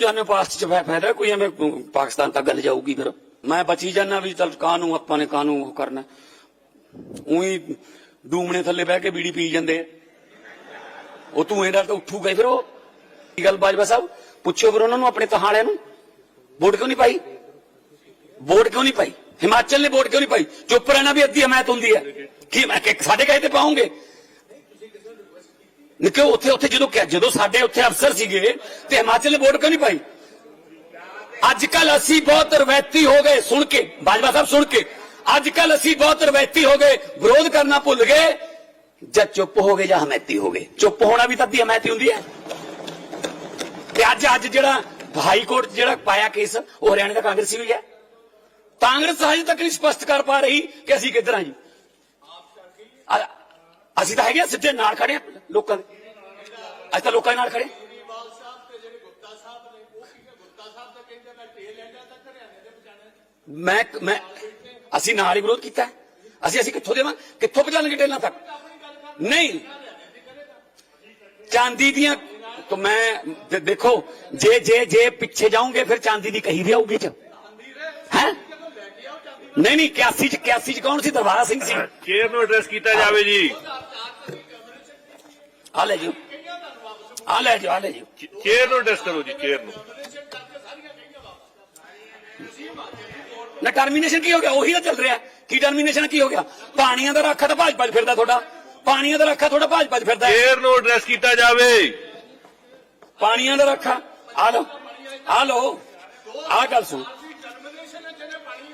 ਕਾਹਨੂੰ ਜਾਣੇ ਪਾਸਟ ਚ ਫਾਇਦਾ, ਕੋਈ ਐਵੇਂ ਪਾਕਿਸਤਾਨ ਤੱਕ ਗੱਲ ਜਾਊਗੀ ਫਿਰ। ਮੈਂ ਬਚੀ ਜਾਣਾ ਵੀ ਚਲ ਕਾਹਨੂੰ ਆਪਾਂ ਨੇ ਕਾਹਨੂੰ ਉਹ ਕਰਨਾ। ਉਹੀ ਡੂਮਣੇ ਥੱਲੇ ਬਹਿ ਕੇ ਬੀੜੀ ਪੀ ਜਾਂਦੇ ਉਹ ਤੂੰ ਇਹਦਾ ਤਾਂ ਉੱਠੂਗਾ ਹੀ ਫਿਰ ਉਹ। ਕੀ ਗੱਲ ਬਾਜਵਾ ਸਾਹਿਬ? ਪੁੱਛੋ ਫਿਰ ਉਹਨਾਂ ਨੂੰ, ਆਪਣੇ ਤਹਾੜਿਆਂ ਨੂੰ। ਵੋਟ ਕਿਉਂ ਨਹੀਂ ਪਾਈ? ਵੋਟ ਕਿਉਂ ਨਹੀਂ ਪਾਈ? ਹਿਮਾਚਲ ਨੇ ਵੋਟ ਕਿਉਂ ਨਹੀਂ ਪਾਈ? ਚੁੱਪ ਰਹਿਣਾ ਵੀ ਅੱਧੀ ਹਮਾਇਤ ਹੁੰਦੀ ਹੈ। ਕੀ ਮੈਂ ਕਿ ਸਾਡੇ ਕਹੇ ਤੇ ਪਾਉਂਗੇ? ਨਿੱਕੇ ਉੱਥੇ ਉੱਥੇ ਜਦੋਂ ਜਦੋਂ ਸਾਡੇ ਉੱਥੇ ਅਫਸਰ ਸੀਗੇ ਤੇ ਹਿਮਾਚਲ ਨੇ ਕਿਉਂ ਨਹੀਂ ਪਾਈ? ਅੱਜ ਕੱਲ ਅਸੀਂ ਬਹੁਤ ਰਵੈਤੀ ਹੋ ਗਏ, ਸੁਣ ਕੇ, ਬਾਜਵਾ ਸਾਹਿਬ ਸੁਣ ਕੇ। ਅੱਜ ਕੱਲ ਅਸੀਂ ਬਹੁਤ ਰਵੈਤੀ ਹੋ ਗਏ, ਵਿਰੋਧ ਕਰਨਾ ਭੁੱਲ ਗਏ। ਜਾਂ ਚੁੱਪ ਹੋ ਗਏ ਜਾਂ ਹਮੈਤੀ ਹੋ ਗਏ। ਚੁੱਪ ਹੋਣਾ ਵੀ ਤਾਂ ਅੱਧੀ ਹਮੈਤੀ ਹੁੰਦੀ ਹੈ। ਤੇ ਅੱਜ ਅੱਜ ਜਿਹੜਾ ਹਾਈ ਕੋਰਟ ਜਿਹੜਾ ਪਾਇਆ ਕੇਸ, ਉਹ ਹਰਿਆਣਾ ਦਾ ਕਾਂਗਰਸੀ ਵੀ ਹੈ। ਕਾਂਗਰਸ ਹਜੇ ਤੱਕ ਨਹੀਂ ਸਪਸ਼ਟ ਕਰ ਪਾ ਰਹੀ ਕਿ ਅਸੀਂ ਕਿੱਧਰ ਹਾਂ ਜੀ। ਅਸੀਂ ਤਾਂ ਹੈਗੇ ਸਿੱਧੇ ਨਾਲ ਖੜੇ ਲੋਕਾਂ ਦੇ। ਅਸੀਂ ਤਾਂ ਲੋਕਾਂ ਨਾਲ ਖੜੇ। ਮੈਂ ਮੈਂ ਅਸੀਂ ਨਾਲ ਹੀ ਵਿਰੋਧ ਕੀਤਾ। ਅਸੀਂ ਅਸੀਂ ਕਿੱਥੋਂ ਦੇਵਾਂ? ਕਿੱਥੋਂ ਪਹੁੰਚਾਣਗੇ ਟੇਲਾਂ ਤੱਕ? ਨਹੀਂ। ਚਾਂਦੀ ਦੀਆਂ ਤਾਂ ਮੈਂ ਦੇਖੋ ਜੇ ਜੇ ਜੇ ਪਿੱਛੇ ਜਾਓਗੇ ਫਿਰ ਚਾਂਦੀ ਦੀ ਕਹੀ ਵੀ ਆਊਗੀ ਚ। ਨਹੀਂ ਨਹੀਂ 81 ਚ 81 ਚ ਕੌਣ ਸੀ ਦਰਬਾਰਾ ਸਿੰਘ ਸੀ ਚੇਅਰ ਨੂੰ ਐਡਰੈਸ ਕੀਤਾ ਜਾਵੇ ਜੀ ਆ ਲੈ ਜੀ ਆ ਲੈ ਜੀ ਆ ਲੈ ਜੀ ਚੇਅਰ ਨੂੰ ਐਡਰੈਸ ਕਰੋ ਜੀ ਚੇਅਰ ਨੂੰ ਨਾ ਟਰਮੀਨੇਸ਼ਨ ਕੀ ਹੋ ਗਿਆ ਉਹੀ ਤਾਂ ਚੱਲ ਰਿਹਾ ਕੀ ਟਰਮੀਨੇਸ਼ਨ ਕੀ ਹੋ ਗਿਆ ਪਾਣੀਆਂ ਦਾ ਰੱਖਾ ਤਾਂ ਭਾਜਪਾ 'ਚ ਫਿਰਦਾ ਤੁਹਾਡਾ ਪਾਣੀਆਂ ਦਾ ਰੱਖਾ ਤੁਹਾਡਾ ਭਾਜਪਾ 'ਚ ਫਿਰਦਾ ਹੈ। ਚੇਅਰ ਨੂੰ ਐਡਰੈਸ ਕੀਤਾ ਜਾਵੇ ਪਾਣੀਆਂ ਦਾ ਰੱਖਾ ਆ ਲਓ ਆ ਲਓ ਆ ਗੱਲ ਸੁਣ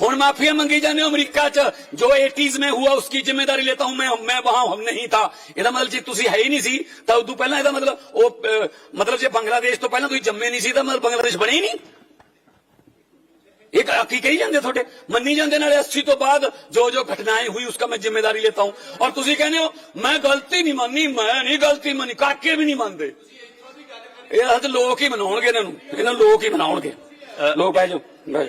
ہون مافیا منگی جانے امریکہ چا جو ایٹیز میں ہوا اس کی جمعہ داری لیتا ہوں میں وہاں ہم نہیں تھا۔ یہ مطلب جی تسی ہے ہی نہیں سی۔ تا ادو پہلا یہ مطلب او مطلب جی بنگلہ دیش تو پہلا تھی جمعہ نہیں سی تو مطلب بنگلہ دیش بنے ہی نہیں۔ ایک آکی کہی جاندے تھوڑے؟ منی جاندے نالے اسی تو بعد جو جو گھٹنائیں ہوئی اس کا میں جمعہ داری لیتا ہوں۔ اور تسی کہنے ہو میں گلتی نہیں ماننی میں نہیں گلتی ماننی کاکے بھی نہیں مندے یہ حد لوگ ہی مناؤ گے انہوں لوگ ہی مناؤ گے لوگ بھائی جو بھائی۔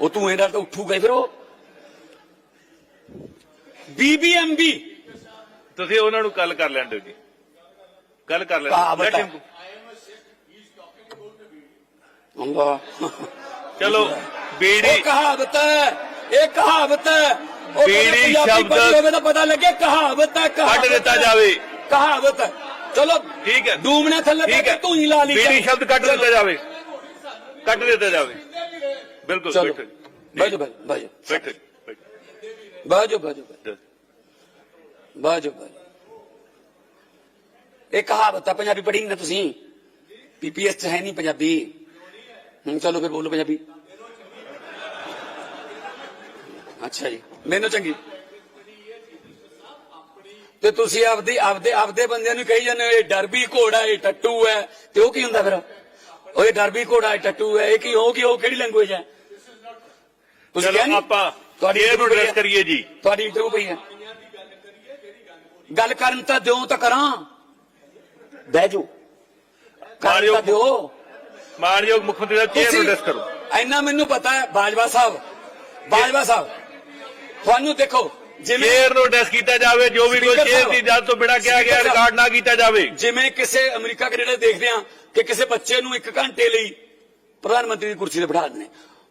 ਉਹ ਤੂੰ ਇਹਦਾ ਤਾਂ ਉੱਠੂਗਾ ਫਿਰ ਉਹ। ਬੀਬੀਐਮਬੀ ਤੁਸੀਂ ਉਹਨਾਂ ਨੂੰ ਕੱਲ ਕਰ ਲੈਣ ਦਿਓ ਜੀ। ਕੱਲ ਕਰ ਲੈਣ ਅੱਲਾ ਚਲੋ ਬੀੜੀ। ਇਹ ਕਹਾਵਤ ਹੈ ਇਹ ਕਹਾਵਤ ਬੀੜੀ ਸ਼ਬਦ- ਹੋਵੇ ਤਾਂ ਪਤਾ ਲੱਗੇ ਕਹਾਵਤ ਹੈ ਕੱਢ ਦਿੱਤਾ। ਜਾਵੇ। ਕਹਾਵਤ ਹੈ। ਚਲੋ ਠੀਕ ਹੈ। ਡੂਮਣੇ ਥੱਲੇ ਤੂੰ ਹੀ ਲਾ ਲਈ ਬੀੜੀ ਸ਼ਬਦ ਕੱਢ ਦਿੱਤਾ ਜਾਵੇ। ਕੱਢ ਦਿੱਤਾ ਜਾਵੇ। ਬਿਲਕੁਲ ਚਲੋ। ਬੈਠੋ ਜੀ। ਬਾਜੋ ਬਾਜੋ ਬਾਜੋ। ਬੈਠੋ ਜੀ, ਬੈਠੋ ਬਾਜੋ ਬਾਜੋ। ਜੀ। ਬਾਜੋ ਬਾਜੋ। ਇਹ ਕਹਾਵਤ ਹੈ ਪੰਜਾਬੀ ਪੜ੍ਹੀ ਨਾ ਤੁਸੀਂ। ਪੀਪੀਐਸ ਚ ਹੈ ਨਹੀਂ ਪੰਜਾਬੀ। ਹੁਣ ਚਲੋ ਫਿਰ ਬੋਲੋ ਪੰਜਾਬੀ। ਅੱਛਾ ਜੀ। ਮੈਨੂੰ ਚੰਗੀ। ਤੇ ਤੁਸੀਂ ਆਪਦੀ ਆਪਦੇ ਆਪਦੇ ਬੰਦਿਆਂ ਨੂੰ ਕਹੀ ਜਾਂਦੇ ਹੋ ਇਹ ਡਰਬੀ ਘੋੜਾ ਇਹ ਟੱਟੂ ਹੈ। ਤੇ ਉਹ ਕੀ ਹੁੰਦਾ ਫਿਰ? ਉਹ ਇਹ ਡਰਬੀ ਘੋੜਾ ਇਹ ਟੱਟੂ ਹੈ। ਇਹ ਕੀ ਉਹ ਕੀ ਉਹ ਕਿਹੜੀ ਲੈਂਗੁਏਜ ਹੈ? ਤੁਸੀਂ ਚਲੋ ਕਿਹਾ ਨੀ? ਆਪਾਂ ਤੁਹਾਡੀ ਨੂੰ interview ਐਡਰੈਸ ਕਰੀਏ ਜੀ ਤੁਹਾਡੀ ਇੰਟਰਵਿਊ ਪਈ ਹੈ ਗੱਲ ਕਰਨ ਤਾਂ ਦਿਓ ਤਾਂ ਕਰਾਂ ਬਹਿ ਜਾਓ ਕਰਨ ਤਾਂ। ਦਿਓ ਮਾਨਯੋਗ ਮੁੱਖ ਮੰਤਰੀ ਦਾ ਚੇਅਰ ਨੂੰ ਕਰੋ ਇੰਨਾ ਮੈਨੂੰ ਪਤਾ ਹੈ ਬਾਜਵਾ ਸਾਹਿਬ ਬਾਜਵਾ ਸਾਹਿਬ ਤੁਹਾਨੂੰ ਦੇਖੋ ਜਿਵੇਂ ਚੇਅਰ ਨੂੰ ਕੀਤਾ ਜਾਵੇ ਜੋ ਵੀ ਕੋਈ Speaker ਚੇਅਰ ਸਾਹਿਬ। ਦੀ ਇਜਾਜ਼ਤ ਤੋਂ ਬਿਨਾਂ ਕਿਹਾ ਗਿਆ Speaker ਸਾਹਿਬ। ਰਿਕਾਰਡ ਨਾ ਕੀਤਾ ਜਾਵੇ ਜਿਵੇਂ ਕਿਸੇ ਅਮਰੀਕਾ ਕੈਨੇਡਾ ਦੇਖਦੇ ਆ ਕਿ ਕਿਸੇ ਬੱਚੇ ਨੂੰ ਇੱਕ ਘੰਟੇ ਲਈ ਪ੍ਰਧਾਨ ਮੰਤਰੀ ਦੀ ਕੁਰਸੀ ਤੇ ਬਿਠਾ ਦਿੰਦੇ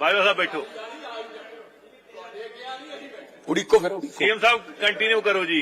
ਬਾਜਵਾ ਸਾਹਿਬ ਬੈਠੋ। ਉਡੀਕੋ ਫਿਰ ਸੀਐਮ ਸਾਹਿਬ ਕੰਟੀਨਿਊ ਕਰੋ ਜੀ।